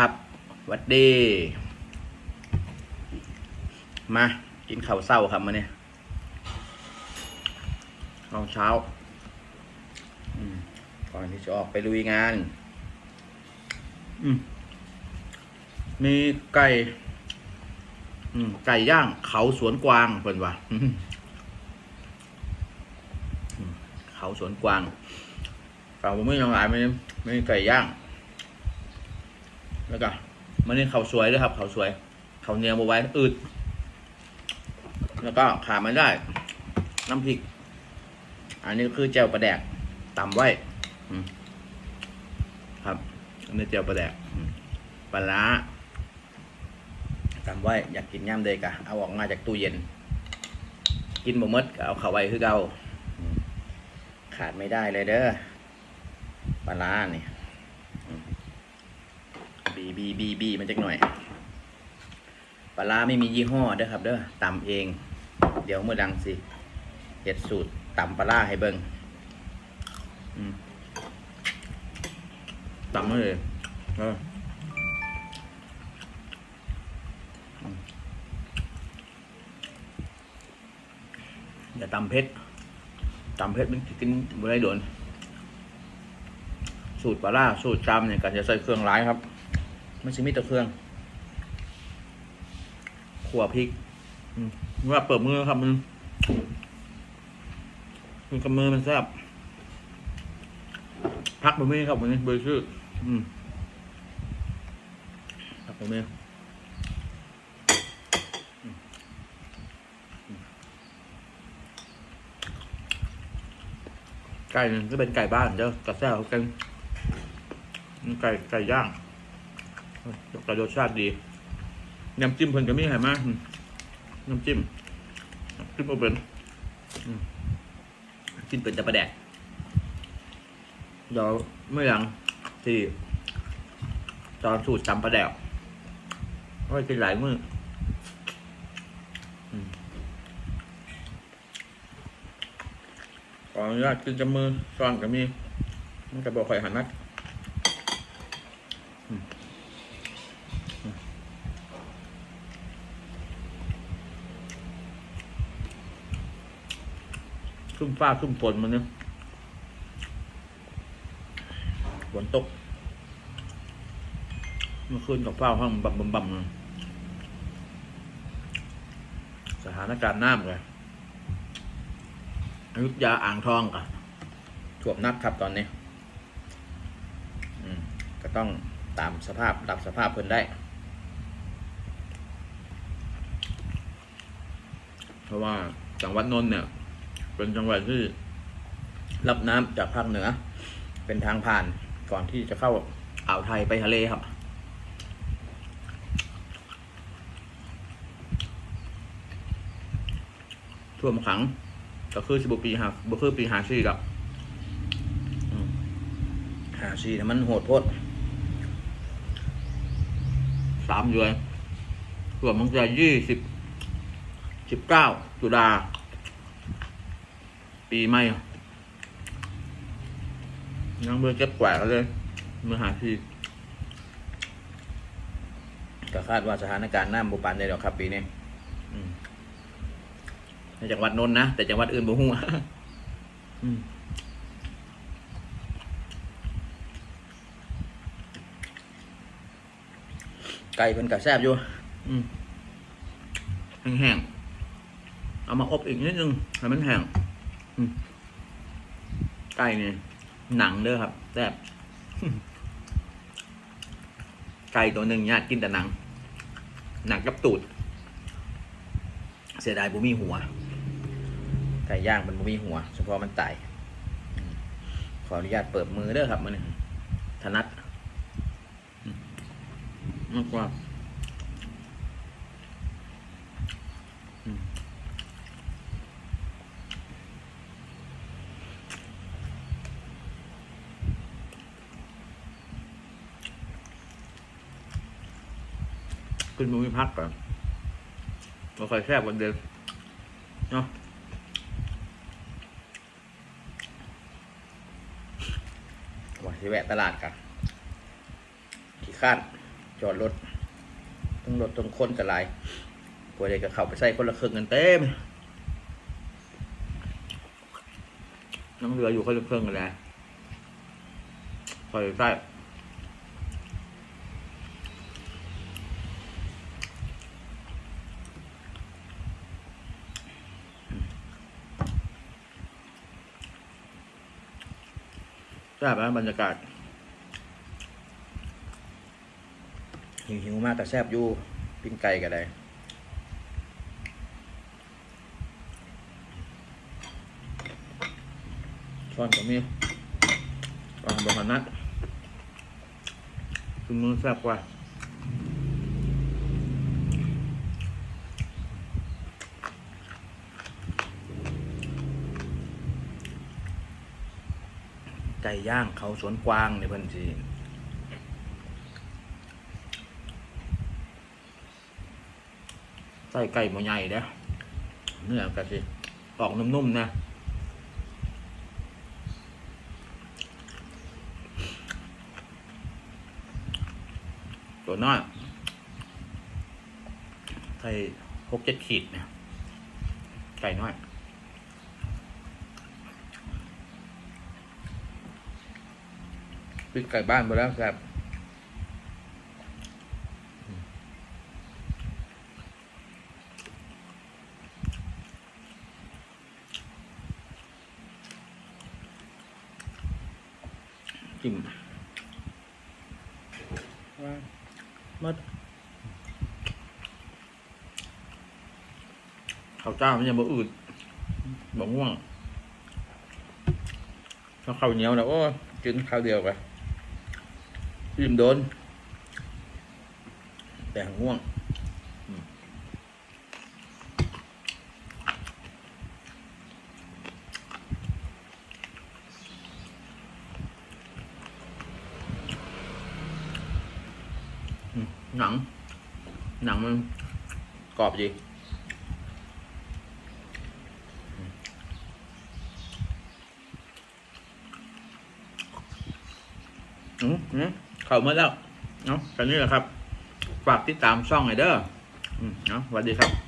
ครับวัดดี มากินข้าวเศร้าครับมาเนี่ยข้าวเช้าก่อนที่จะออกไปลุยงานอืมีไก่ไก่ย่างเขาสวนกวางเพิ่นว่าเขาสวนกวางฝั่งผมไม่ยังหลายไม่ไม่ไก่ย่าง แล้วก็มันนี่เขาสวยด้วยครับ เขาสวย เขาเนียวบไว้อืดแล้วก็ขาดไม่ได้ น้ำพริก อันนี้คือแจ่วปลาแดกตำไว้ครับอันนี้แจ่วปลาแดกปลาร้าตำไว้ อยากกินย่ำเดยกะเอาออกมาจากตู้เย็น กินบ่หมดก็เอาเข้าไว้คือเก่าขาดไม่ได้เลยเด้อปลาร้านี่ บีบีบีบีมันจักหน่อยปลาไม่มียี่ห้อเด้อครับเด้อตำเอง เดี๋ยวเมื่อดังสิเห็ดสูตรตำปลาให้เบิงอืมตำเลยเอออย่าตำเพชรตำเพชรมันกินบ่ได้โดน สูตรปลาสูตรจำเนี่ยก็จะใส่เครื่องร้ายครับ ไม่ใช่มีแต่เครื่องขัวพริกอืมว่าเปิดมือครับมันมันกับมือมันแซ่บพักบะหมี่ครับวันนี้เบอร์ชื่ออืมพักบะหมี่ไก่นึงก็เป็นไก่บ้านเด้อกระแซ่บกัน ไก่ไก่ย่าง แต่รสชาติดี น้ำจิ้มเพิ่นก็มีให้มาอืมน้ำจิ้มจิ้มโอเป็นอืมกินเป็นจะประแดกเดี๋ยวเมื่อหลังที่ตอนสูตรจำประแดกเอาไว้กินหลายมืออืมขออนุญาตกินจมือซ้อนก็มีมันก็บอกข่อยหันนัด ซุ่มฟ้าซุ่มฝนมันเนี่ยฝนตกเมื่อคืนกับฟ้าห้องบัมบัมบัมสถานการณ์น้ำเลยอยุธยาอ่างทองกับท่วมนักครับตอนนี้ก็ต้องตามสภาพดับสภาพเพิ่นได้ เพราะว่าจังหวัดนนท์เนี่ย เป็นจังหวัดที่รับน้ำจากภาคเหนือ เป็นทางผ่านก่อนที่จะเข้าอ่าวไทยไปทะเลครับ ท่วมขังก็คือสิบปีหาบ่คือปีหาซีกับหาซีนี่มันโหดโพดสามเดือนส่วนมันจะยี่สิบสิบเก้าตุลา ปีใหม่ยังเบื่อเก็บกวาดกันเลยมือหาที่ก็คาดว่าสถานการณ์น้ำบุปันได้ดอกครับ ปีนี้อืมในจังหวัดนนท์นะ แต่จังหวัดอื่นบ่ฮู้อืมไก่เป็นกระแซบอยู่อืมแห้งๆ เอามาอบอีกนิดนึงให้มันแห้ง ไก่เนี่ยหนังเด้อครับแซ่บไก่ตัวหนึ่งเนี่ยกินแต่หนัง หนังกับตูด เสียดายบุมีหัว ไก่ย่างมันบุมีหัว เฉพาะมันไตอืมขออนุญาตเปิดมือเด้อครับมันถนัดมมากกว่า ขึ้นมือพักก่อนเราคอยแคบวันเดิมเนาะว่าที่แวะตลาดกันขี้ข้านจอดรถทั้งรถทั้งคนกันหลายพวกเด็กก็เขาไปใส่คนละครึ่งกันเต็มน้ำเรืออยู่คนละครึ่งกันเลยคอยใต้ ทราบไหมบรรยากาศหิวหิวมากแต่แซบอยู่ปิ้งไก่ก็ได้ช้อนก็มีวางบนหันนัดคือมือแซบกว่า ไก่ย่างเขาสวนกวางในเพิ่นจีใส่ไก่หมูใหญ่เด้อเนื้อก็สิออกนุ่มๆนะตัวน้อยใส่หกเจ็ดขีดเนี่ยไก่น้อย ปิ้งไก่บ้านไปแล้วครับจิ้มว่ามัดข้าวเจ้ามันยังบ่อืดบ่ง่วงถ้าข้าวเหนียวนะโอ้กินข้าวเดียวไป อิ่มโดน แต่ง่วงหนัง หนังมันกรอบดีอืมอืม เข้ามาแล้วเนาะกันนี้แหละครับ ฝากติดตามช่องไอเด้อเนาะสวัสดีครับ